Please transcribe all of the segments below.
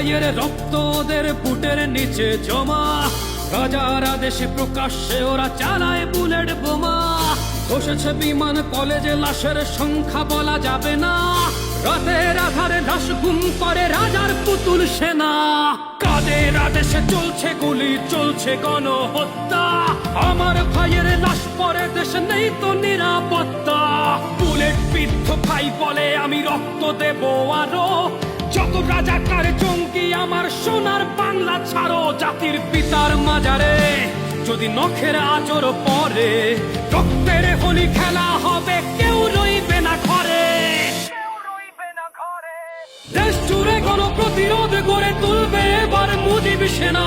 ভাইয়ের রক্ত ওদের বুটের নিচে জমা। রাজার আদেশে প্রকাশ্যে ওরা চালায় বুলেট বোমা। বসেছে বিমান কলেজে, লাশের সংখ্যা বলা যাবে না। রাতের আধারে লাশ গুম করে রাজার পুতুল সেনা। কাদের আদেশে চলছে গুলি, চলছে গণহত্যা। আমার ভাইয়ের লাশ পরে দেশে নেই তো নিরাপত্তা। বুলেট বিদ্ধ ভাই বলে আমি রক্ত দেবো আরও। রাজাকার জঙ্গি আমার সোনার বাংলা ছাড়ো জাতির পিতার মাজারে। যদি নখের আচর পরে, রক্তের হোলি খেলা হবে, কেউ রইবে না ঘরে। দেশ জুড়ে কোন প্রতিরোধ গড়ে তুলবে এবার মুজিব সেনা।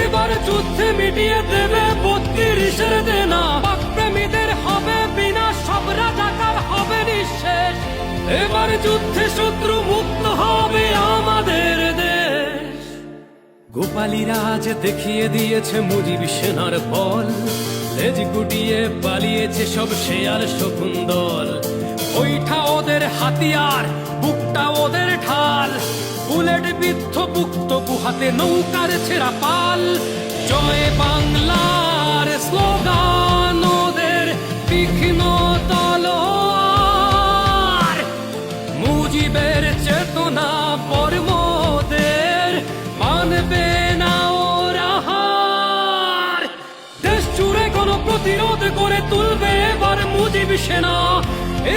এবার যুদ্ধে মিটিয়ে দেবে বত্রিশের দেনা। যুদ্ধে শত্রু মুক্ত হবে আমাদের দেশ। গোপালী রাজ দেখিয়ে দিয়েছে মুজিব সেনার বল। লেজ গুটিয়ে পালিয়েছে সব শেয়াল শকুন্দল ওইটা ওদের হাতিয়ার, বুকটা ওদের ঢাল। বুলেট বিদ্ধ বুক্ত বুহাতে নৌকার ছেঁড়া পাল। জয় বাংলার স্লোগান। প্রতিরোধ করে তুলবে এবার মুজিব সেনা।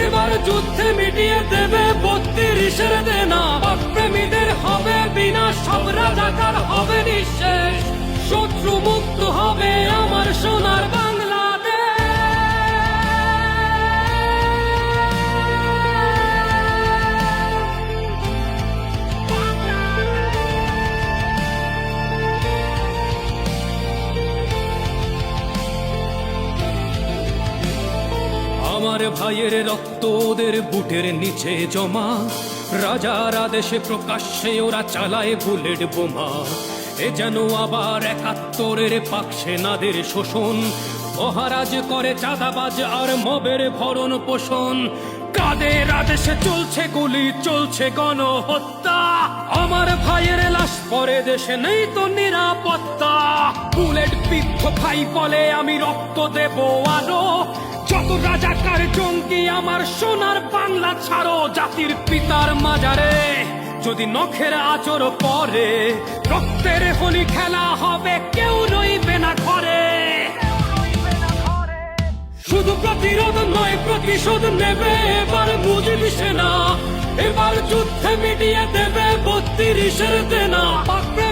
এবার যুদ্ধে মিটিয়ে দেবে বত্রিশের দেনা প্রেমীদের হবে বিনা, সব রাজাকার হবে নিঃশেষ আমার ভাইয়ের রক্ত ওদের বুটের নিচে জমা। রাজার আদেশে প্রকাশ্যে ওরা চালায় বুলেট বোমা। এ যেন আবার একাত্তরের পাক সেনাদের শোষণ। মহারাজ করে চাঁদাবাজ আর মবের ভরণ পোষণ। কাদের আদেশে চলছে গুলি, চলছে গণহত্যা। আমার ভাইয়ের লাশ পরে দেশে নেই তো নিরাপত্তা। বুলেট বিদ্ধ ভাই বলে আমি রক্ত দেব আরও। যত রাজাকার জঙ্গি আমার সোনার বাংলা ছাড়ো, জাতির পিতার মাজারে। যদি নখের আচর পরে, রক্তের হোলি খেলা হবে, কেউ প্রতিরোধ নয় প্রতিশোধ নেবে এবার মুজিব সেনা। এবার যুদ্ধে মিটিয়ে দেবে বত্রিশের দেনা। হবে